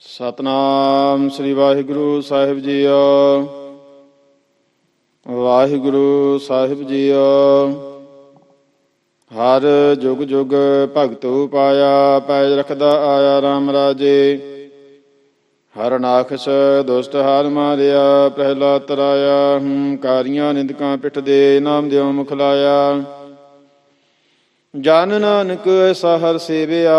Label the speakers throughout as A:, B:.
A: ਸਤਨਾਮ ਸ੍ਰੀ ਵਾਹਿਗੁਰੂ ਸਾਹਿਬ ਜੀਓ। ਵਾਹਿਗੁਰੂ ਸਾਹਿਬ ਜੀਓ। ਹਰ ਜੁਗ ਜੁਗ ਭਗਤੂ ਪਾਇਆ ਪੈਜ ਰਖਦਾ ਆਇਆ RAM ਰਾਜੇ। ਹਰ ਨਾਖਸ ਦੁਸ਼ਟ ਹਾਰ ਮਾਰਿਆ ਪਹਿਲਾ ਤਰਾਇਆ, ਹੂੰਕਾਰੀਆਂ ਨਿੰਦਕਾਂ ਪਿੱਠ ਦੇ ਨਾਮ ਦਿਓ ਮੁਖ ਲਾਇਆ। ਜਨ ਨਾਨਕ ਐਸਾ ਹਰ ਸੇਵਿਆ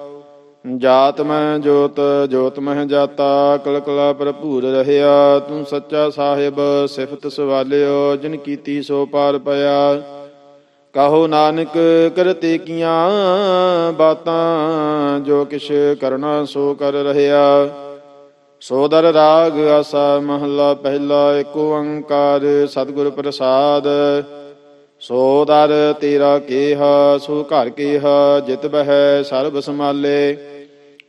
A: ਜਾਤ ਮੈਂ ਜੋਤ ਜੋਤ ਮਹਿ ਜਾਤਾ, ਕਲਕਲਾ ਭਰਪੂਰ ਰਹਿਆ। ਤੂੰ ਸੱਚਾ ਸਾਹਿਬ, ਸਿਫਤ ਸਵਾਲਿਓ, ਜਿਨ ਕੀਤੀ ਸੋ ਪਾਰ ਪਿਆ। ਕਹੋ ਨਾਨਕ, ਕਰਤੇ ਕੀਆਂ ਬਾਤਾਂ, ਜੋ ਕਿਛ ਕਰਨਾ ਸੋ ਕਰ ਰਹਿਆ। ਸੋਦਰ ਰਾਗ ਆਸਾ ਮਹਲਾ ਪਹਿਲਾ, ਏਕ ਓੰਕਾਰ ਸਤਿਗੁਰ ਪ੍ਰਸਾਦ। ਸੋ ਤੇਰਾ ਕੇਹਾ, ਸੋ ਘਰ ਕੇਹਾ, ਜਿਤ ਬਹਿ ਸਰਬ ਸਮਾਲੇ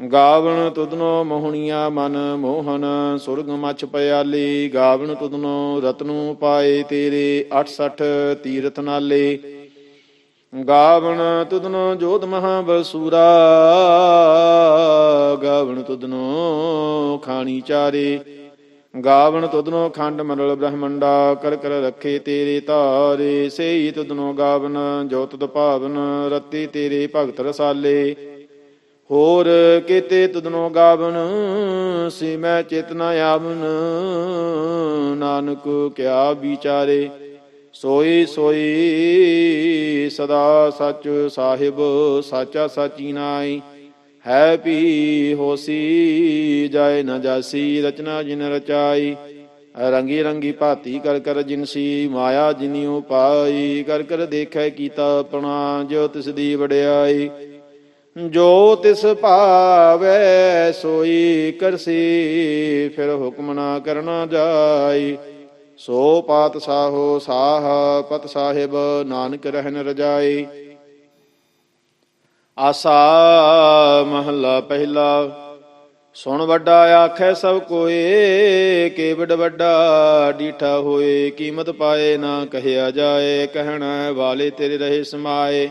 A: ਗਾਵਣ ਤੁਧਨੋ ਮੋਹਣੀਆ ਮਨ ਮੋਹਨ, ਸੁਰਗ ਮਛ ਪਿਆਲੀ, ਗਾਵਣ ਤੁਧਨੋ ਰਤਨੂ ਪਾਏ ਤੇਰੇ 68 ਤੀਰਥ ਨਾਲੇ। ਗਾਵਣ ਤੁਧਨੋ ਜੋਤ ਮਹਾ ਬਸੂਰਾ, ਗਾਵਣ ਤੁਧਨੋ ਖਾਣੀ ਚਾਰੇ। ਗਾਵਣ ਤੁਧਨੋ ਖੰਡ ਮੰਡਲ ਬ੍ਰਹਮੰਡਾ, ਕਰ ਕਰ ਰੱਖੇ ਤੇਰੇ ਧਾਰੇ ਸੇਈ ਤੁਧਨੋ ਗਾਵਨ ਜੋਤ ਤੁਧ ਭਾਵਨ, ਰਤੀ ਤੇਰੇ ਭਗਤ ਰਸਾਲੇ। ਹੋਰ ਕੀਤੇ ਤੁਧਨੋ ਗਾਵਨ, ਸੀ ਮੈਂ ਚੇਤਨਾ ਆਵਨ। ਨਾਨਕ ਕਿਆ ਵਿਚਾਰੇ, ਸੋਈ ਸੋਈ ਸਦਾ ਸਚ ਸਾਹਿਬ, ਸਾਚਾ ਸਾਚੀ ਨਾਈ ਹੈ ਪੀ ਹੋਸੀ, ਜਾਏ ਨ ਜਾਸੀ, ਰਚਨਾ ਜਿਨ ਰਚਾਈ। ਰੰਗੀ ਰੰਗੀ ਭਾਤੀ ਕਰ ਕਰ ਜਿਨਸੀ ਮਾਇਆ ਜਿਨਿਉ ਪਾਈ। ਕਰ ਕਰ ਦੇਖੈ ਕੀਤਾ ਆਪਣਾ, ਜੋ ਤਿਸ ਦੀ ਵਡਿਆਈ। ਜੋ ਤਿਸ ਭਾਵੈ ਸੋਈ ਕਰਸੀ, ਫਿਰ ਹੁਕਮ ਨਾ ਕਰਨਾ ਜਾਈ। ਸੋ ਪਾਤ ਸਾਹੋ ਸਾਹ, ਪਤ ਸਾਹਿਬ ਨਾਨਕ ਰਹਿਨ ਰਜਾਈ। ਆਸਾ ਮਹੱਲਾ ਪਹਿਲਾ, ਸੁਣ ਵੱਡਾ ਆਖੈ ਸਭ ਕੋਏ ਕੇਵਡ ਵੱਡਾ ਡੀਠਾ ਹੋਏ, ਕੀਮਤ ਪਾਏ ਨਾ ਕਹਿਆ ਜਾਏ, ਕਹਿਣਾ ਵਾਲੇ ਤੇਰੇ ਰਹੇ ਸਮਾਏ।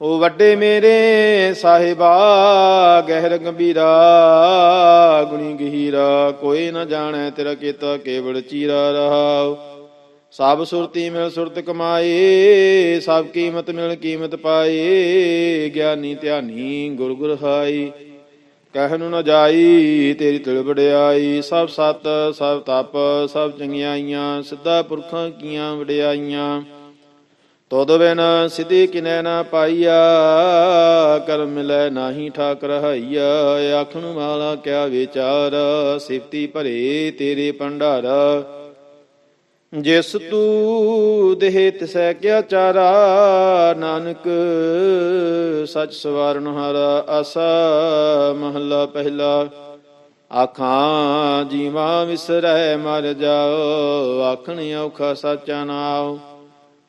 A: ਉਹ ਵੱਡੇ ਮੇਰੇ ਸਾਹਿਬਾ, ਗਹਿਰ ਗੰਭੀਰਾ, ਗੁਣੀ ਗਹੀਰਾ, ਕੋਈ ਨਾ ਜਾਣੈ ਤੇਰਾ ਕੀਤਾ ਕੇਵਲ ਚੀਰਾ ਰਹਾਉ। ਸਭ ਸੁਰਤੀ ਮਿਲ ਸੁਰਤ ਕਮਾਈ ਸਭ ਕੀਮਤ ਮਿਲ ਕੀਮਤ ਪਾਈ ਗਿਆਨੀ ਧਿਆਨੀ ਗੁਰ ਗੁਰ ਹਾਈ ਕਹਿ ਨੂੰ ਨ ਜਾਈ, ਤੇਰੀ ਤਿਲ ਵਡਿਆਈ, ਸਭ ਸਤ, ਸਭ ਤਪ, ਸਭ ਚੰਗਿਆਈਆਂ, ਸਿੱਧਾ ਪੁਰਖਾਂ ਕੀਆਂ ਵਡਿਆਈਆਂ। ਤੋਦ ਬਿਨ ਸਿਧੀ ਕਿਨੈ ਨਾ ਪਾਈਆ ਕਰਮ ਮਿਲੈ ਨਾਹੀ ਠਾਕ ਰਹਾਈਆ ਆਖਣ ਵਾਲਾ ਕਿਆ ਵਿਚਾਰ, ਸਿਫਤੀ ਭਰੇ ਤੇਰੇ ਭੰਡਾਰ। ਜਿਸ ਤੂ ਦੇਹ ਤਿਸੈ ਕਿਆ ਚਾਰਾ, ਨਾਨਕ ਸਚ ਸਵਾਰਨ ਹਾਰਾ ਆਸਾ। ਮਹੱਲਾ ਪਹਿਲਾ, ਆਖਾਂ ਜੀਵਾ ਵਿਸਰੈ ਮਰ ਜਾਓ, ਆਖਣ ਔਖਾ ਸਾਚਾ ਨਾਮ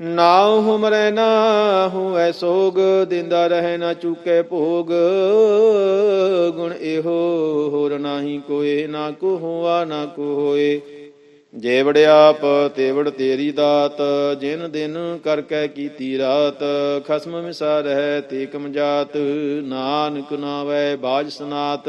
A: ਨਾਉ ਹੁਮਰੈ ਨਾ ਹੋਐ ਸੋਗ, ਦਿੰਦਾ ਰਹਿ ਨਾ ਚੁਕੇ ਭੋਗ। ਗੁਣ ਇਹੋ ਹੋਰ ਨਾਹੀ ਕੋਏ, ਨਾ ਕੋ ਹੋਆ ਨਾ ਕੋ ਹੋਏ ਜੇ ਵੜਿਆਪ ਤੇਵੜ ਤੇਰੀ ਦਾਤ। ਜਿਨ ਦਿਨ ਕਰ ਕੈ ਕੀਤੀ ਰਾਤ, ਖਸਮ ਮਿਸਾ ਰਹਿ ਤੇ ਕਮ ਜਾਤ। ਨਾਨਕ ਨਾਵੈ ਬਾਜ ਸਨਾਤ।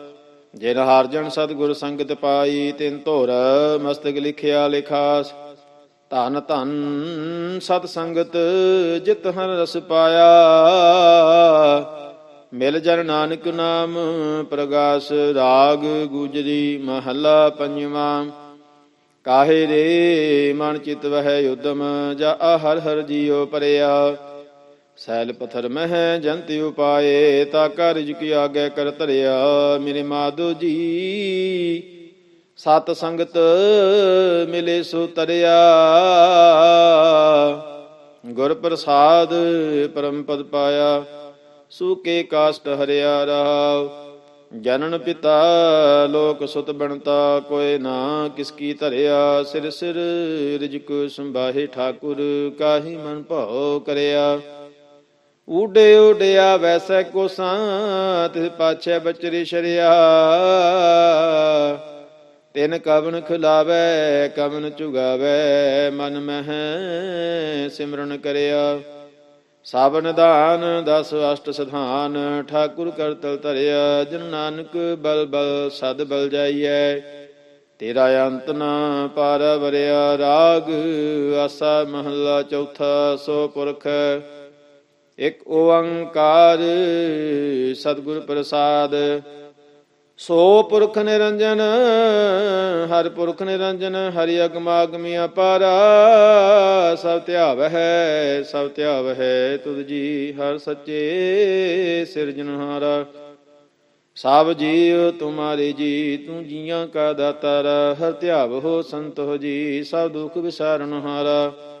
A: ਜਿਨ ਹਰ ਜਨ ਸਤਿਗੁਰ ਸੰਗਤ ਪਾਈ, ਤਿਨ ਧੁਰ ਮਸਤਕ ਲਿਖਿਆ ਲਿਖਾਸ। ਧਨ ਧਨ ਸਤ ਸੰਗਤ ਜਿਤ ਹਰ ਰਸ ਪਾਇਆ। ਮਿਲ ਜਨ ਨਾਨਕ ਨਾਮ ਪ੍ਰਗਾਸ, ਰਾਗ ਗੁਜਰੀ ਮਹੱਲਾ ਪੰਜਵਾਂ। ਕਾਹੇ ਰੇ ਮਨ ਚਿਤ ਵਹਿ ਉਦਮ, ਜਾ ਹਰ ਹਰ ਜੀਉ ਪਰਿਆ। ਸੈਲ ਪਥਰ ਮਹਿ ਜੰਤ ਉਪਾਏ, ਤਾ ਕਾਰਜ ਕੀ ਆਗੇ ਕਰ ਧਰਿਆ ਮੇਰੇ ਮਾਧੋ ਜੀ। ਸਤ ਸੰਗਤ ਮਿਲੇ ਸੋ ਤਰਿਆ। ਗੁਰ ਪ੍ਰਸਾਦ ਪਰਮ ਪਦ ਪਾਇਆ ਸੂਕੇ ਕਾਸ਼ਟ ਹਰਿਆ ਰਹਾਉ ਜਨਨ ਪਿਤਾ ਲੋਕ ਸੁਤ ਬਣਤਾ ਕੋਏ ਨਾ ਕਿਸ ਕੀ ਧਰਿਆ। ਸਿਰ ਸਿਰ ਰਿਜਕ ਸੰਭਾਹੇ ਠਾਕੁਰ, ਕਾਹੀ ਮਨ ਭਾਉ ਕਰਿਆ। ਉਡੇ ਉਡਿਆ ਵੈਸੈ ਕੋਸਾਂ ਤਿਸ ਪਾਛੈ ਬਚਰੀ ਸ਼ਰਿਆ। ਤਿਨ ਕਵਨ ਖਿਲਾਵੇ, ਕਵਨ ਚੁਗਾਵੇ ਮਨ ਮਹਿ ਸਿਮਰਨ ਕਰਿਆ। ਸਭ ਦਾਨ, ਦਸ ਅਸ਼ਟ ਸਧਾਨ ਠਾਕੁਰ ਕਰਤਲ ਧਰਿਆ। ਜਨ ਨਾਨਕ ਬਲ ਬਲ ਸਦ ਬਲ ਜਾਈਐ, ਤੇਰਾ ਅੰਤ ਨਾ ਪਾਰ ਵਰਿਆ ਰਾਗ ਆਸਾ ਮਹੱਲਾ ਚੌਥਾ, ਸੋ ਪੁਰਖ ਇਕ ਓੰਕਾਰ ਸਤਿਗੁਰ ਪ੍ਰਸਾਦ। ਸੋ ਪੁਰਖ ਨਿਰੰਜਨ, ਹਰ ਪੁਰਖ ਨਿਰੰਜਨ, ਹਰਿ ਅਗਮਾਗਮੀ ਅਪਾਰਾ ਸਭ ਧਿਆਵਹਿ ਸਭ ਧਿਆਵਹਿ ਤੁਧ ਜੀ, ਹਰ ਸੱਚੇ ਸਿਰਜਨਹਾਰਾ ਸਭ ਜੀਵ ਤੁਮਾਰੇ ਜੀ, ਤੂੰ ਜੀਆਂ ਕਾ ਦਾਤਾਰ ਹਰ ਧਿਆਵ ਹੋ ਸੰਤੋ ਜੀ, ਸਭ ਦੁਖ ਵਿਸਾਰਨਹਾਰਾ ਹਾਰਾ।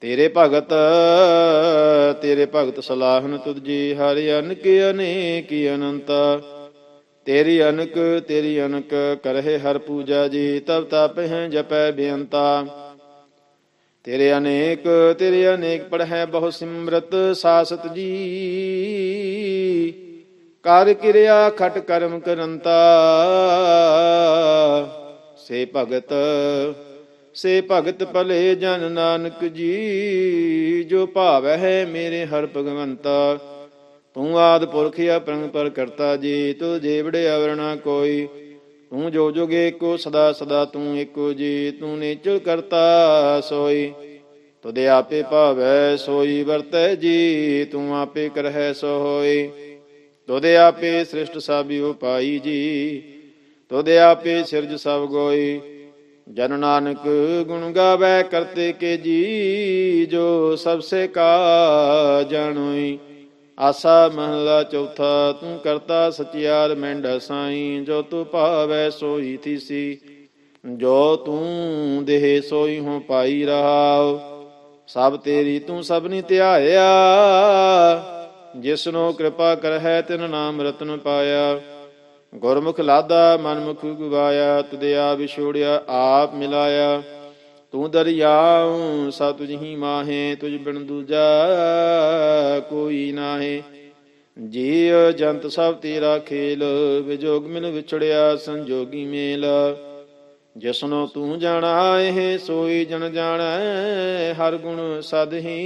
A: ਤੇਰੇ ਭਗਤ ਤੇਰੇ ਭਗਤ ਸਲਾਹਨ ਤੁਧ ਜੀ, ਹਰਿ ਅਨਕ, ਅਨੇਕ ਅਨੰਤ। ਤੇਰੀ ਅਨਕ ਤੇਰੀ ਅਨਕ, ਕਰਹਿ ਹਰ ਪੂਜਾ ਜੀ, ਤਬ ਤਪ ਹੈ ਜਪੈ ਬੇਅੰਤਾ। ਤੇਰੇ ਅਨੇਕ ਤੇਰੇ ਅਨੇਕ ਪੜਹਿ ਬਹੁ ਸਿਮਰਤ ਸਾਸਤ ਜੀ। ਕਰ ਕਿਰਿਆ ਖਟ ਕਰਮ ਕਰੰਤਾ। ਸੇ ਭਗਤ ਸੇ ਭਗਤ ਭਲੇ ਜਨ ਨਾਨਕ ਜੀ, ਜੋ ਭਾਵੈ ਹੈ ਮੇਰੇ ਹਰ ਭਗਵੰਤਾ। ਤੂੰ ਆਦ ਪੁਰਖ ਅਪਰੰਗ ਪਰ ਕਰਤਾ ਜੀ ਤੂੰ ਜੀਵੜੇ ਅਵਰਣਾ ਕੋਈ। ਤੂੰ ਜੋ ਜੋਗੇ ਏਕੋ, ਸਦਾ ਸਦਾ ਤੂੰ ਏਕੋ, ਜੀ ਤੂੰ ਨੇਚਲ ਕਰਤਾ ਸੋਈ। ਤੁਦੇ ਆਪੇ ਭਾਵੈ ਸੋਈ, ਵਰਤੈ ਜੀ, ਤੂੰ ਆਪੇ ਕਰਹਿ ਸੋ ਹੋਈ ਤੁਦੇ ਆਪੇ ਸ੍ਰਿਸ਼ਟ ਸਭਿ ਉਪਾਈ ਜੀ ਤੁਦੇ ਆਪੇ ਸਿਰਜ ਸਭ ਗੋਈ। ਜਨ ਨਾਨਕ ਗੁਣ ਗਾਵੇ ਕਰਤੇ ਕੇ ਜੀ, ਜੋ ਸਭ ਸੇ ਕਾ ਜਾਣੋਈ ਆਸਾ ਮਹਲਾ ਚੌਥਾ, ਤੂੰ ਕਰਤਾ ਸਚਿਆਰ ਮਿੰਡ ਸਾਈ, ਜੋ ਤੂੰ ਭਾਵੈ ਸੋਈ ਥੀਸੀ। ਜੋ ਤੂੰ ਦੇਹ ਸੋਈ ਹੋ ਪਾਈ ਰਹਾਉ, ਸਭ ਤੇਰੀ ਤੂੰ ਸਭਨੀ ਧਿਆਇਆ। ਜਿਸਨੋ ਕਿਰਪਾ ਕਰਹਿ, ਤਿਨ ਨਾਮ ਰਤਨ ਪਾਇਆ। ਗੁਰਮੁਖ ਲਾਦਾ ਮਨਮੁਖ ਗਵਾਇਆ ਤੁਦੇ ਆ ਵਿਛੋੜਿਆ, ਆਪ ਮਿਲਾਇਆ। ਤੂੰ ਦਰਿਆਉ ਸਾ ਤੁਝ ਮਾਹੇ, ਤੁਝ ਬਿਨ ਦੂਜਾ ਕੋਈ ਨਾਹੀ। ਜੀਵ ਜੰਤ ਸਭ ਤੇਰਾ ਖੇਲ, ਵਿਜੋਗ ਮਿਲ ਵਿਛੜਿਆ, ਸੰਜੋਗੀ ਮੇਲ। ਜਿਸਨੋ ਤੂੰ ਜਾਣਾ, ਇਹ ਸੋਈ ਜਨ ਜਾਣੈ, ਹਰ ਗੁਣ ਸਦਹੀ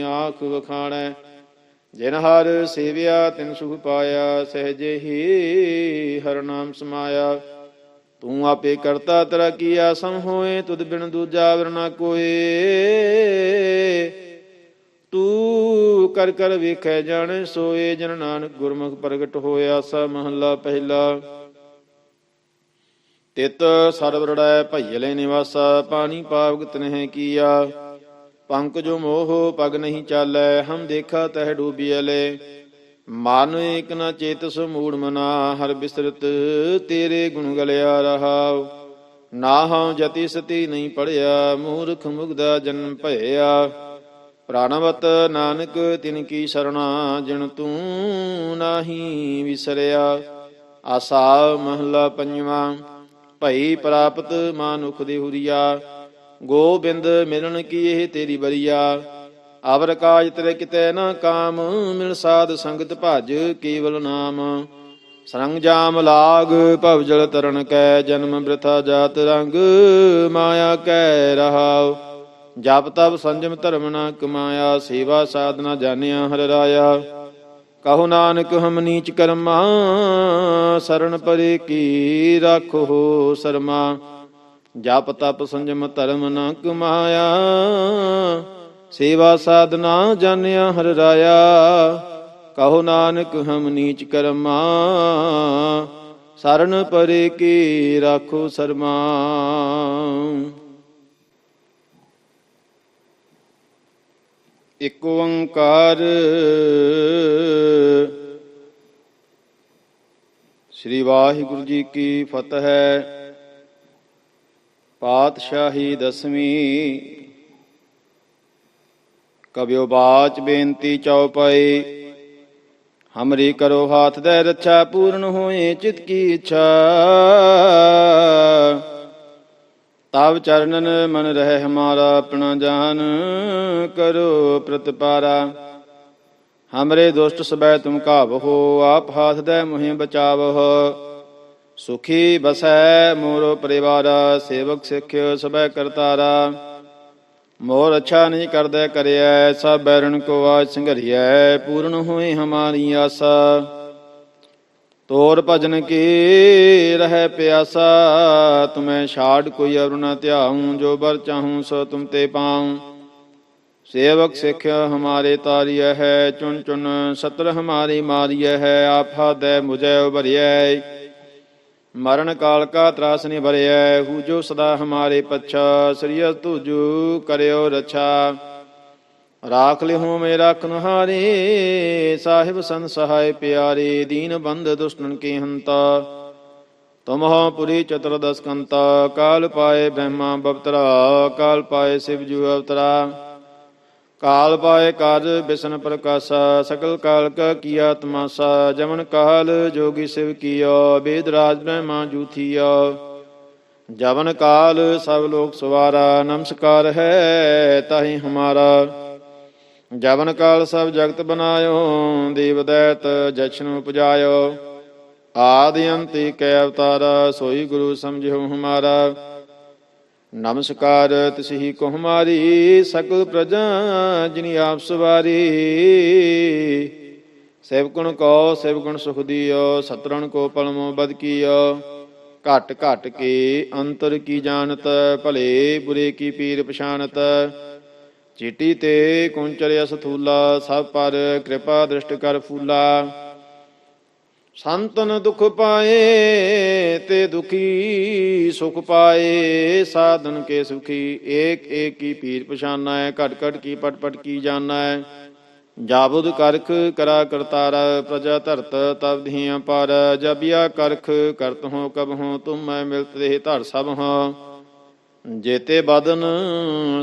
A: ਆਖ ਵਖਾਣੈ। ਜਿਨ ਹਰ ਸੇਵਿਆ ਤਿਨ ਸੁਖ ਪਾਇਆ ਸਹਜੇ ਹੀ ਹਰ ਨਾਮ ਸਮਾਇਆ। ਤੂੰ ਆਪੇ ਕਰਤਾ ਤੇਰਾ ਕੀਆ ਸਮ ਹੋਏ ਤੁਧ ਬਿਨ ਦੂਜਾ ਵਰਨਾ ਕੋਏ। ਤੂੰ ਕਰ ਕਰ ਵੇਖੈ ਜਾਣ ਸੋਏ, ਜਨ ਨਾਨਕ ਗੁਰਮੁਖ ਪ੍ਰਗਟ ਹੋਇਆ ਸਾ ਮਹੱਲਾ ਪਹਿਲਾ। ਤਿਤ ਸਰਬ ਰੜੈ ਭਈਲੇ ਨਿਵਾਸਾ, ਪਾਣੀ ਪਾਵਕ ਨਹਿ ਕੀਆ। ਪੰਕ ਜੋ ਮੋਹ ਪਗ ਨਹੀਂ ਚਾਲੈ, ਹਮ ਦੇਖਾ ਤਹਿ ਡੂਬੀਲੇ ਮਨ ਇਕ ਨ ਚੇਤਸ ਮੂੜ ਮਨਾ, ਹਰ ਬਿਸਰਤ ਤੇਰੇ ਗੁਣ ਗਲਿਆ ਰਹਾਉ। ਨਾ ਹਉ ਜਤੀ ਸਤੀ ਨਹੀਂ ਪੜਿਆ ਮੂਰਖ ਮੁਗਦਾ ਜਨਮ ਭਇਆ। ਪ੍ਰਾਣਵਤ ਨਾਨਕ ਤਿਨ ਕੀ ਸਰਣਾ, ਜਿਨ ਤੂੰ ਨਾਹੀ ਵਿਸਰਿਆ। ਆਸਾ ਮਹਲਾ ਪੰਜਵਾ, ਭਈ ਪ੍ਰਾਪਤ ਮਾਨੁਖ ਦੇ ਹੁਰੀਆ। ਗੋਬਿੰਦ ਮਿਲਣ ਕੀ ਇਹ ਤੇਰੀ ਬਰੀਆ? ਅਵਰ ਕਾਜ ਤੇਰੇ ਕਿਤੇ ਨਾ ਕਾਮ, ਮਿਲ ਸਾਧ ਸੰਗਤ ਭਜ ਕੇਵਲ ਨਾਮ। ਸਰੰਗ ਜਾਮ ਲਾਗ, ਭਵ ਜਲ ਤਰਨ ਕੈ, ਜਨਮ ਬ੍ਰਿਥਾ ਜਾਤ ਰੰਗ, ਮਾਇਆ ਕੈ ਰਹਾਉ। ਜਪ ਤਪ ਸੰਜਮ ਧਰਮ ਨਾ ਕਮਾਇਆ, ਸੇਵਾ ਸਾਧਨਾ ਜਾਣਿਆ ਹਰ ਰਾਇਆ। ਕਹੋ ਨਾਨਕ ਹਮ ਨੀਚ ਕਰਮਾ ਸਰਣ ਪਰੇ ਕੀ ਰਾਖੋ ਸਰਮਾ। ਜਪ ਤਪ ਸੰਜਮ ਧਰਮ ਨਾ ਕਮਾਇਆ, ਸੇਵਾ ਸਾਧਨਾ ਜਾਣਿਆ ਹਰ ਰਾਇਆ। ਕਹੋ ਨਾਨਕ ਹਮ ਨੀਚ ਕਰਮਾ, ਸਰਨ ਪਰੇ ਕੀ ਰਾਖੋ ਸਰਮਾ। ਇਕ ਓੰਕਾਰ ਸ੍ਰੀ ਵਾਹਿਗੁਰੂ ਜੀ ਕੀ ਫਤਿਹ। ਪਾਤਸ਼ਾਹੀ ਦਸਵੀਂ। ਕਬਿਓ ਬਾਚ ਬੇਨਤੀ ਚਉਪਈ। ਹਮਰੀ ਕਰੋ ਹਾਥ ਦੇ ਰੱਛਾ, ਪੂਰਨ ਹੋਏ ਚਿਤ ਕੀ ਇੱਛਾ। ਤਬ ਚਰਨਨ ਮਨ ਰਹਿ ਹਮਾਰਾ ਆਪਣਾ ਜਾਨ ਕਰੋ ਪ੍ਰਤਪਾਰਾ। ਹਮਰੇ ਦੁਸ਼ਟ ਸਬੈ ਤੁਮ ਕਾਵ ਹੋ ਆਪ ਹਾਥ ਦੇ ਮੁਹਿ ਬਚਾਵਹੁ। ਸੁਖੀ ਬਸੈ ਮੋਰੋ ਪਰਿਵਾਰ, ਸੇਵਕ ਸਿੱਖ ਸਬੈ ਕਰਤਾਰਾ। ਮੋਰ ਅੱਛਾ ਨਹੀਂ ਕਰਦਾ ਕਰਿਆ ਸਭ ਬੈਰਨ ਕੋ ਆਜ ਸੰਘਰੀਐ, ਪੂਰਨ ਹੋਏ ਹਮਾਰੀ ਆਸਾ। ਤੋਰ ਭਜਨ ਕੀ ਰਹਿ ਪਿਆਸਾ, ਤੁਮੈ ਛਾੜ ਕੋਈ ਅਵਰ ਨ ਧਿਆਉ, ਜੋ ਬਰ ਚਾਹੂੰ ਸੋ ਤੁਮ ਤੇ ਪਾਉ। ਸੇਵਕ ਸਿੱਖ ਹਮਾਰੇ ਤਾਰੀਐ ਹੈ ਚੁਨ ਚੁਨ ਸਤਰ ਹਮਾਰੀ ਮਾਰੀਐ ਹੈ ਆਫਾ ਦੇ ਮੁਝੈ ਉਭਰਿਐ। ਮਰਨ ਕਾਲ ਕਾ ਤਰਾਸ ਨਿ ਭਰਿਐ, ਹੂ ਜੋ ਸਦਾ ਹਮਾਰੇ ਪੱਛਾ ਸ੍ਰੀਅ ਤੁਜੂ ਕਰਿਓ ਰਛਾ। ਰਾਖ ਲਿਹੁ ਮੇਰਾ ਰਖਨ ਸਾਹਿਬ ਸੰਤ ਸਹਾਇ ਪਿਆਰੇ, ਦੀਨ ਬੰਦ ਦੁਸ਼ਟਨ ਕੀ ਹੰਤਾ। ਤੁਮਹੁ ਪੁਰੀ ਚਤੁਰਦਸ ਕੰਤਾ ਕਾਲ ਪਾਏ ਬ੍ਰਹਮਾ ਬਵਤਰਾ, ਕਾਲ ਪਾਏ ਸਿਵ ਜੂ ਅਵਤਰਾ। ਕਾਲ ਪਾਏ ਕਾਜ ਬਿਸ਼ਨ ਪ੍ਰਕਾਸ਼ਾ, ਸਕਲ ਕਾਲ ਕਾ ਕੀਆ ਤਮਾਸਾ, ਜਮਨ ਕਾਲ ਜੋਗੀ ਸਿਵ ਕੀਆ, ਬੇਦ ਰਾਜ ਬ੍ਰਹਮਾ ਜੂਥੀਆ। ਜਵਨ ਕਾਲ ਸਭ ਲੋਕ ਸਵਾਰਾ, ਨਮਸਕਾਰ ਹੈ ਤਾਹੀ ਹਮਾਰਾ। ਜਵਨ ਕਾਲ ਸਭ ਜਗਤ ਬਨਾਇਓ, ਦੇਵ ਦੈਤ ਜਛਨ ਉਪਜਾਇਓ ਆਦਿ ਅੰਤਿ ਕੈ ਅਵਤਾਰ, ਸੋਈ ਗੁਰੂ ਸਮਝਿਓ ਹਮਾਰਾ। ਨਮਸਕਾਰ ਤਿਸਹੀ ਕੋ ਹਮਾਰੀ ਸਕਲ ਪ੍ਰਜਾ ਜਿਨੀ ਆਪ ਸਵਾਰੀ। ਸੇਵ ਗੁਣ ਕੋ ਸੇਵ ਗੁਣ ਸੁਖ ਦਿਓ, ਸਤਰਣ ਕੋ ਪਲਮੋ ਬਦ ਕੀਓ। ਘਟ ਘਟ ਕੇ ਅੰਤਰ ਕੀ ਜਾਣਤ, ਭਲੇ ਬੁਰੇ ਕੀ ਪੀਰ ਪਛਾਨਤ ਚੀਟੀ ਤੇ ਕੁੰਚਰਿਆ ਸਥੂਲਾ, ਸਭ ਪਰ ਕਿਰਪਾ ਦ੍ਰਿਸ਼ਟ ਕਰ ਫੂਲਾ। ਸੰਤਨ ਦੁਖ ਪਾਏ ਤੇ ਦੁਖੀ ਸੁਖ ਪਾਏ, ਸਾਧਨ ਕੇ ਸੁਖੀ, ਏਕ ਏਕ ਕੀ ਪੀਰ ਪਛਾਨਾ ਹੈ ਘਟ ਘਟ ਕੀ ਪਟ ਪਟ ਕੀ ਜਾਣਾ। ਹੈ ਜਾਬੁਦ ਕਰਖ ਕਰਾ ਕਰਤਾਰਾ, ਪ੍ਰਜਾ ਧਰਤ ਤਬ ਧੀਆਂ ਪਰ ਜਬਿਆ ਕਰਖ, ਕਰਤ ਹੋ ਕਬ ਹੋ, ਤੁਮ ਮੈਂ ਮਿਲਤ ਰਹੇ ਧਰ ਸਭ ਹਾਂ। ਜੇਤੇ ਬਦਨ,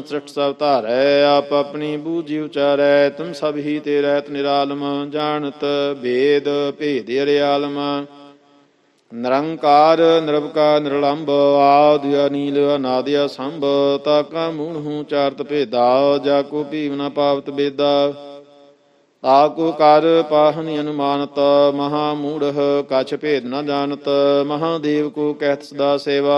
A: ਸ੍ਰਿਸ਼ਟ ਸਭ ਧਾਰੈ, ਆਪ ਆਪਣੀ ਬੂਝੀ ਉਚਾਰੈ, ਤੁਮ ਸਭ ਹੀ ਤੇ ਰਹਿਤ ਨਿਰਾਲਮ ਜਾਣਤ ਭੇਦ ਭੇਦ ਅਰਿਆਲਮ। ਨਿਰੰਕਾਰ, ਨਿਰਵਕਾਰ ਨਿਰਲੰਭ ਆਦਿ ਅਨੀਲ, ਅਨਾਦਿ ਸੰਭ ਤਾ ਕਾ ਮੂਣ ਚਾਰਤ ਭੇਦਾ, ਜਾ ਕੋ ਭੀਵ ਨ ਪਾਵਤ ਬੇਦਾ। ਤਾਕੂ ਕਰ ਪਾਹਨ ਅਨੁਮਾਨਤ, ਮਹਾ ਮੂੜਹ, ਕਛ ਭੇਦ ਨ ਜਾਣਤ, ਮਹਾਦੇਵ ਕੋ ਕਹਿਤ ਸਦਾ ਸੇਵਾ।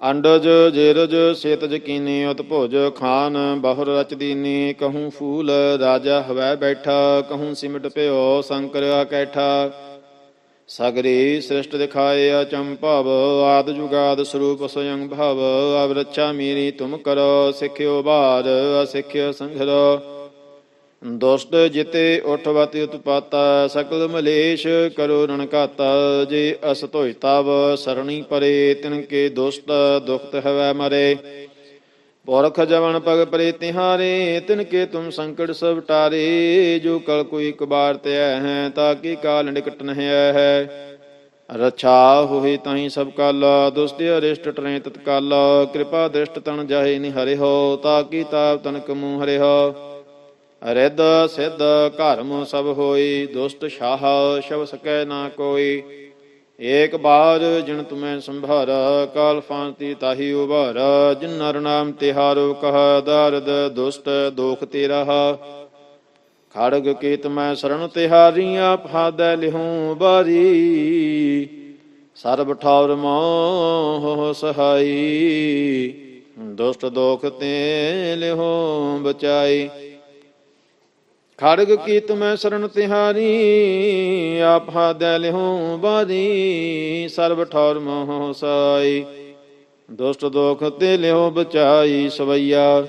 A: ਅੰਡਜ ਜੇਰਜ ਸ਼ੇਤ ਕੀਨੀ ਉਤਭੁਜ ਖਾਨ, ਬਹੁਰ ਰਚ ਦੀਨੀ, ਕਹੂੰ ਫੂਲ ਰਾਜਾ ਹਵੈ ਬੈਠਾ, ਕਹੂੰ ਸਿਮਟ ਭਇਓ ਸੰਕਰ ਕੈਠਾ। ਸਗਰੀ ਸ੍ਰਿਸ਼ਟ ਦਿਖਾਏ ਅਚੰਭਵ ਆਦ ਜੁਗਾਦ ਸਰੂਪ ਸਯੰ ਭਵ ਅਬ ਰੱਛਾ ਤੁਮ ਕਰੋ, ਸਿੱਖਿਓ ਬਾਰ, ਅਸਿੱਖਿਓ ਸੰਘਰੋ। ਦੁਸ਼ਟ ਜਿਤੇ ਉਠਵਤੀ ਉਤਪਾਤਾ ਸਕਲ ਮਲੇਸ਼ ਕਰੋ ਰਣਕਾਤਾ ਜੇ ਅਸ ਧੋਇ ਤਵ ਸਰਣੀ ਪਰੇ, ਤਿਨ ਕੇ ਦੁਸ਼ਟ ਦੁਖਤ ਹਵੈ ਮਰੇ। ਪੁਰਖ ਜਵਨ ਪਗ ਪਰੇ ਤਿਹਾਰੇ, ਤਿਨ ਕੇ ਤੁਮ ਸੰਕਟ ਸਭ ਟਾਰੇ, ਜੋ ਕਲ ਕੋਈ ਕਬਾਰ ਤੇ ਹੈ, ਤਾਂ ਕੀ ਕਾਲ ਨਿਕਟ ਨਹਿ ਹੈ। ਰਛਾ ਹੋਏ ਤਾਹੀ ਸਭ ਕਾਲ ਦੁਸਤ ਅਰਿਸ਼ਟ ਟਰੇ ਤਤਕਾਲ, ਕਿਰਪਾ ਦ੍ਰਿਸ਼ਟ ਤਨ ਜਾਹੇ ਨਿ ਹਰਿ ਹੋ ਤਾ ਕੀ ਤਾਪ ਤਨ ਕਮੂ ਹਰਿ ਹੋ ਰਿੱਧ ਸਿੱਧ ਘਰਮ ਸਭ ਹੋਈ ਦੁਸਤ ਸ਼ਾਹ ਸ਼ਬ ਸਕੈ ਨਾ ਕੋਈ। ਏਕ ਬਾਰ ਜਿਨ ਤੁਮੈ ਸੰਭਾਰ, ਕਾਲ ਫਾਂਤੀ ਤਾਹੀ ਉਭਾਰ। ਜਿਨ ਨਰ ਨਾਮ ਤਿਹਾਰੋ ਕਹ ਦਰਦ ਦੁਸਤ ਦੋਖ ਤੇਰਾ। ਖੜਗ ਕੀਤ ਮੈਂ ਸਰਣ ਤਿਹਾਰੀਆਂ ਫਾਦੈ ਲਿਹੂ ਬਾਰੀ। ਸਰਬ ਠੌਰ ਮੋਹ ਸਹਾਈ ਦੁਸਤ ਦੋਖ ਤੇ ਲਿਹੂ ਬਚਾਈ। ਖੜਗ ਕੀਤ ਮੈਂ ਸਰਣ ਤਿਹਾਰੀ ਆਪਾ ਦੈ ਲਿਹੂ ਬਾਰੀ ਸਰਬ ਠੌਰ ਮੋਹ ਸਾਈ। ਦੁਸ਼ਟ ਦੋਖ ਤੇ ਲਿਓ ਬਚਾਈ ਸਵਈਆ।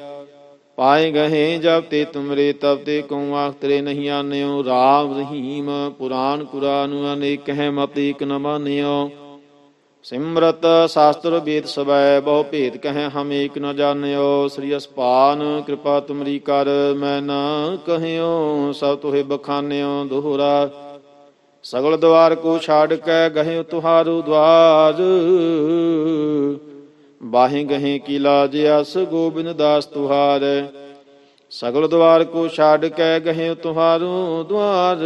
A: ਪਾਏ ਗਹੇ ਜਬ ਤੇ ਤੁਮਰੇ, ਤਬ ਤੇ ਕਉ ਆਖ ਨਹੀਂ ਆਨਿਓ। ਰਾਮ ਰਹੀਮ ਪੁਰਾਨ ਕੁਰਾਨ ਅਨੇਕ ਹੈ ਮਤ ਇਕ ਨ ਮਾਨਿਓ। ਸਿਮਰਤ ਸ਼ਾਸਤਰ ਵੇਦ ਸਵੈ ਬਹੁ ਭੇਦ ਕਹੈ ਹਮ ਏਕ ਨ ਜਾਣਿਓ। ਸ੍ਰੀ ਅਸਪਾਨ ਕਿਰਪਾ ਤੁਮਰੀ ਕਰ, ਮੈਂ ਨਾ ਕਹਿਓ, ਸਭ ਤੋਹਿ ਬਖਾਨਿਓ ਦੋਹਰਾ। ਸਗਲ ਦਵਾਰ ਕੋ ਛਾੜ ਕੇ ਗਹਿ ਤੁਹਾਰੂ ਦਵਾਰ। ਬਾਹੇ ਗਹੇ ਕੀ ਲਾਜ ਅਸ ਗੋਬਿੰਦ ਦਾਸ ਤੁਹਾਰ। ਸਗਲ ਦਵਾਰ ਕੋ ਛਾੜ ਕੇ ਗਹੇ ਤੁਹਾਰੂ ਦਵਾਰ।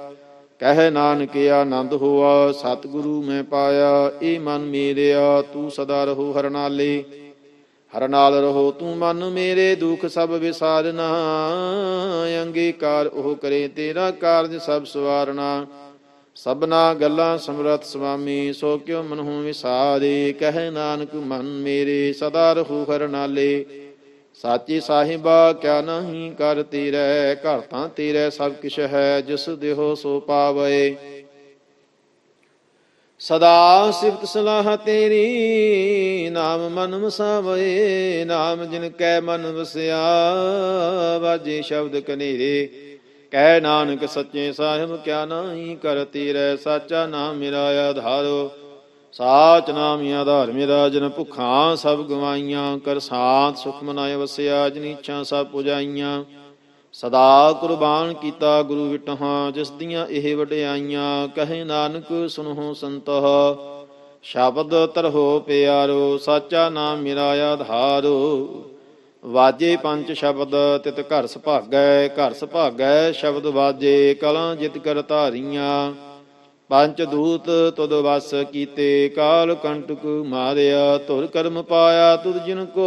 A: ਕਹਿ ਨਾਨਕ ਆਨੰਦ ਹੋਆ, ਸਤਿਗੁਰੂ ਮੈਂ ਪਾਇਆ, ਇਹ ਮਨ ਮੇਰਿਆ, ਤੂੰ ਸਦਾ ਰਹੋ ਹਰਨਾਲੇ। ਹਰ ਨਾਲ ਰਹੋ ਤੂੰ ਮਨ ਮੇਰੇ, ਦੁੱਖ ਸਭ ਵਿਸਾਰਨਾ। ਅੰਗੀਕਾਰ ਉਹ ਕਰੇ ਤੇਰਾ ਕਾਰਜ ਸਭ ਸਵਾਰਨਾ। ਸਭਨਾ ਗੱਲਾਂ ਸਮਰਤ ਸੁਆਮੀ ਸੋ ਕਿਉ ਮਨਹੁ ਵਿਸਾਰੇ। ਕਹਿ ਨਾਨਕ ਮਨ ਮੇਰੇ, ਸਦਾ ਰਹੂ ਹਰ ਨਾਲੇ ਸਾਚੀ ਸਾਹਿਬਾ ਕਿਆ ਨਹੀਂ ਕਰ ਤੇਰੇ, ਘਰ ਤਾਂ ਤੇਰੇ ਸਭ ਕਿਛ ਹੈ, ਜਿਸ ਦੇਹੋ ਸੋ ਪਾਵੇ ਸਦਾ ਸਿਫਤ ਸਲਾਹ ਤੇਰੀ, ਨਾਮ ਮਨ ਵਸਾਵੇ ਨਾਮ ਜਿਨ ਕੈ ਮਨ ਵਸਿਆ, ਵਾਜੇ ਸ਼ਬਦ ਕਨੇਰੇ। ਕਹਿ ਨਾਨਕ ਸੱਚੇ ਸਾਹਿਬ, ਕਿਆ ਨਾਹੀ ਕਰਤੀ ਰਹਿ ਸਾਚਾ ਨਾਮ ਮੇਰਾ ਆਧਾਰੋ। ਸਾਚ ਨਾਮ ਆਧਾਰ ਮੇਰਾ ਜਨ ਭੁੱਖਾਂ ਸਭ ਗਵਾਈਆਂ, ਕਰ ਸਾਥ ਸੁਖ ਮਨਾਇ ਵਸਿਆ ਜਿਨੀ ਇੱਛਾ ਸਭ ਪੁਜਾਈਆਂ। ਸਦਾ ਕੁਰਬਾਨ ਕੀਤਾ ਗੁਰੂ ਵਿਟਹਾਂ ਜਿਸ ਦੀਆਂ ਇਹ ਵਡਿਆਈਆਂ, ਕਹੇ ਨਾਨਕ ਸੁਨਹੁ ਸੰਤਹ। ਸ਼ਬਦ ਤਰਹੋ ਪਿਆਰੋ, ਸਾਚਾ ਨਾਮ ਮੇਰਾ ਆਧਾਰੋ ਵਾਜੇ ਪੰਜ ਸ਼ਬਦ, ਤਿਤ ਘਰ ਸੁਭਾਗੈ ਘਰ ਸੁਭਾਗੈ ਸ਼ਬਦ ਵਾਜੇ, ਕਲਾਂ ਜਿਤ ਕਰ ਧਾਰੀਆਂ। ਪੰਚ ਦੂਤ ਤੁਧ ਵਸ ਕੀਤੇ, ਕਾਲ ਕੰਟਕ ਮਾਰਿਆ ਤੁਰ ਕਰਮ ਪਾਇਆ ਤੁਧ ਜਿਨ ਕੋ।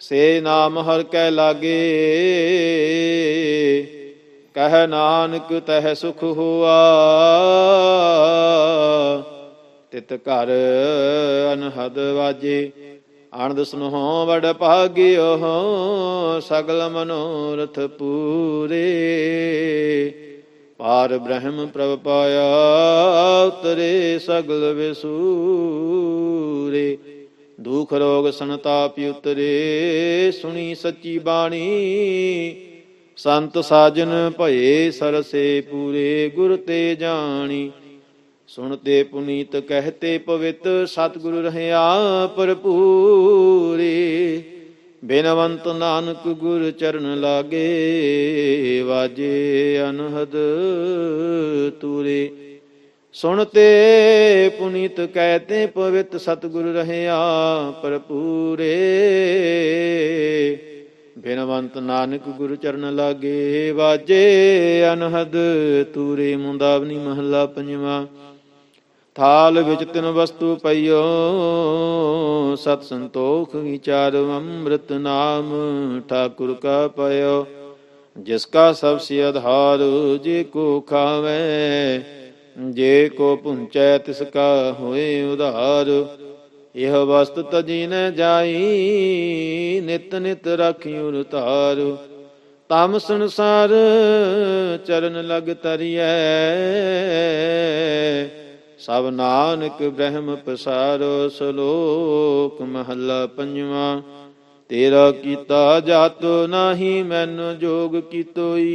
A: ਸੇ ਨਾਮ ਹਰ ਕੈ ਲਾਗੇ, ਕਹਿ ਨਾਨਕ ਤਹਿ ਸੁਖ ਹੋਆ। ਤਿਤ ਘਰ ਅਨਹਦ ਵਾਜੇ, ਆਨੰਦ ਸੁਨਹੁ ਵਡ ਭਾਗਿਓ ਸਗਲ ਮਨੋਰਥ ਪੂਰੇ। ਪਾਰ ਬ੍ਰਹਮ ਪ੍ਰਭ ਪਾਇਆ, ਉਤਰੇ ਸਗਲ ਵਿਸੂਰੇ। ਦੁਖ ਰੋਗ ਸੰਤਾਪ ਉਤਰੇ, ਸੁਣੀ ਸੱਚੀ ਬਾਣੀ। ਸੰਤ ਸਾਜਨ ਭਏ ਸਰਸੇ ਪੂਰੇ, ਗੁਰ ਤੇ ਜਾਣੀ। ਸੁਣਤੇ ਪੁਨੀਤ ਕਹਤੇ ਪਵਿੱਤ, ਸਤਿਗੁਰ ਰਹਿਆ ਭਰਪੂਰੇ। ਬਿਨਵੰਤ ਨਾਨਕ ਗੁਰ ਚਰਨ ਲਾਗੇ, ਵਾਜੇ ਅਨਹਦ ਤੂਰੇ। ਸੁਣਤੇ ਪੁਨੀਤ ਕਹਤੇ, ਪਵਿੱਤ ਸਤਿਗੁਰ ਰਹਿਆ ਭਰਪੂਰੇ। ਬਿਨਵੰਤ ਨਾਨਕ ਗੁਰ ਚਰਨ ਲਾਗੇ, ਵਾਜੇ ਅਨਹਦ ਤੂਰੇ। ਮੁੰਦਾਵਨੀ ਮਹੱਲਾ ਪੰਜਵਾਂ। ਥਾਲ ਵਿੱਚ ਤਿਨ ਵਸਤੂ ਪਈਓ, ਸਤ ਸੰਤੋਖ ਵਿਚਾਰ ਅੰਮ੍ਰਿਤ ਨਾਮ ਠਾਕੁਰ ਕਾ ਪਇਓ। ਜਿਸ ਕਾ ਸਭ ਸੇ ਆਧਾਰ, ਜੇ ਕੋ ਖਾਵੇ, ਜੇ ਕੋ ਪੁੰਚੈ ਤਿਸ ਕਾ ਹੋਏ ਉਧਾਰ। ਇਹ ਵਸਤ ਤਜੀ ਨ ਜਾਈ, ਨਿਤ ਨਿਤ ਰਾਖਿਉ ਤਾਰ ਤਮ ਸੰਸਾਰ ਚਰਨ ਲਗ ਤਰੀਐ ਸਭ ਨਾਨਕ ਬ੍ਰਹਮ ਪਸਾਰੋ ਸ਼ਲੋਕ ਮਹੱਲਾ ਪੰਜਵਾਂ। ਤੇਰਾ ਕੀਤਾ ਜਾਤੋ ਨਾਹੀ ਮੈਨ ਜੋਗ ਕੀਤੋਈ।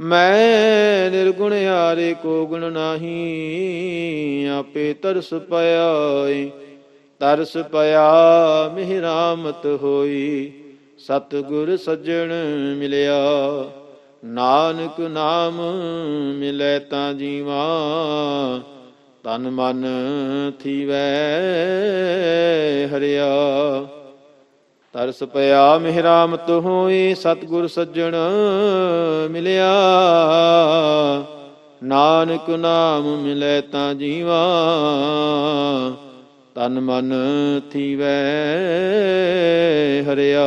A: ਮੈਂ ਨਿਰਗੁਣ ਹਾਰੇ ਕੋ ਗੁਣ ਨਾਹੀ, ਆਪੇ ਤਰਸ ਪਿਆਈ, ਤਰਸ ਪਿਆ ਮਿਹਰਾਮਤ ਹੋਈ। ਸਤਿਗੁਰ ਸੱਜਣ ਮਿਲਿਆ। ਨਾਨਕ ਨਾਮ ਮਿਲੈ ਤਾਂ ਜੀਵਾ, ਤਨ ਮਨ ਥੀਵੈ ਹਰਿਆ। ਤਰਸ ਪਿਆ ਮਿਹਰਾਮਤ ਹੋਈ, ਸਤਿਗੁਰ ਸੱਜਣ ਮਿਲਿਆ। ਨਾਨਕ ਨਾਮ ਮਿਲੈ ਤਾਂ ਜੀਵਾ, ਤਨ ਮਨ ਥੀਵੈ ਹਰਿਆ।